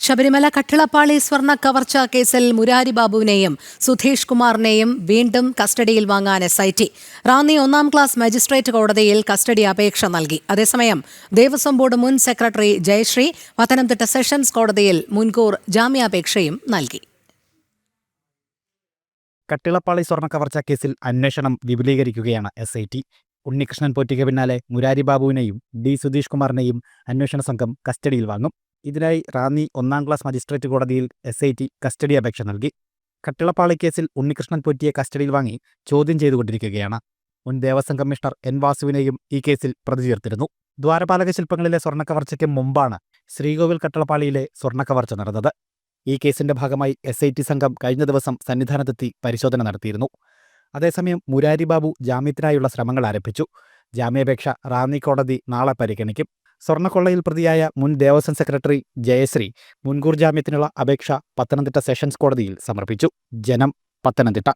ശബരിമല കട്ടിളപ്പാളി സ്വർണ കവർച്ച കേസിൽ മുരാരി ബാബുവിനെയും സുധീഷ് കുമാറിനെയും വീണ്ടും കസ്റ്റഡിയിൽ വാങ്ങാൻ എസ് ഐ ടി റാന്നി ഒന്നാം ക്ലാസ് മജിസ്ട്രേറ്റ് കോടതിയിൽ കസ്റ്റഡി അപേക്ഷ നൽകി. അതേസമയം ദേവസ്വം ബോർഡ് മുൻ സെക്രട്ടറി ജയശ്രീ പത്തനംതിട്ട സെഷൻസ് കോടതിയിൽ മുൻകൂർ ജാമ്യാപേക്ഷയും നൽകി. കട്ടിളപ്പാളി സ്വർണ കവർച്ച കേസിൽ അന്വേഷണം വിപുലീകരിക്കുകയാണ് എസ് ഐ ടി ഉണ്ണികൃഷ്ണൻ പോറ്റിക്ക് പിന്നാലെ മുരാരി ബാബുവിനെയും ഡി സുധീഷ് കുമാറിനെയും അന്വേഷണ സംഘം കസ്റ്റഡിയിൽ വാങ്ങും. ഇതിനായി റാന്നി ഒന്നാം ക്ലാസ് മജിസ്ട്രേറ്റ് കോടതിയിൽ എസ് ഐ ടി കസ്റ്റഡി അപേക്ഷ നൽകി. കട്ടിളപ്പാളി കേസിൽ ഉണ്ണികൃഷ്ണൻ പൊറ്റിയെ കസ്റ്റഡിയിൽ വാങ്ങി ചോദ്യം ചെയ്തുകൊണ്ടിരിക്കുകയാണ്. മുൻ ദേവസ്വം കമ്മീഷണർ എൻ വാസുവിനെയും ഈ കേസിൽ പ്രതി ചേർത്തിരുന്നു. ദ്വാരപാലക ശില്പങ്ങളിലെ സ്വർണക്കവർച്ചയ്ക്ക് മുമ്പാണ് ശ്രീകോവിൽ കട്ടളപ്പാളിയിലെ സ്വർണക്കവർച്ച നടന്നത്. ഈ കേസിന്റെ ഭാഗമായി എസ് ഐ ടി സംഘം കഴിഞ്ഞ ദിവസം സന്നിധാനത്തെത്തി പരിശോധന നടത്തിയിരുന്നു. അതേസമയം മുരാരി ബാബു ജാമ്യത്തിനായുള്ള ശ്രമങ്ങൾ ആരംഭിച്ചു. ജാമ്യാപേക്ഷ റാന്നി കോടതി നാളെ പരിഗണിക്കും. സ്വർണക്കൊള്ളയിൽ പ്രതിയായ മുൻ ദേവസ്വം സെക്രട്ടറി ജയശ്രീ മുൻകൂർ ജാമ്യത്തിനുള്ള അപേക്ഷ പത്തനംതിട്ട സെഷൻസ് കോടതിയിൽ സമർപ്പിച്ചു. ജനം പത്തനംതിട്ട.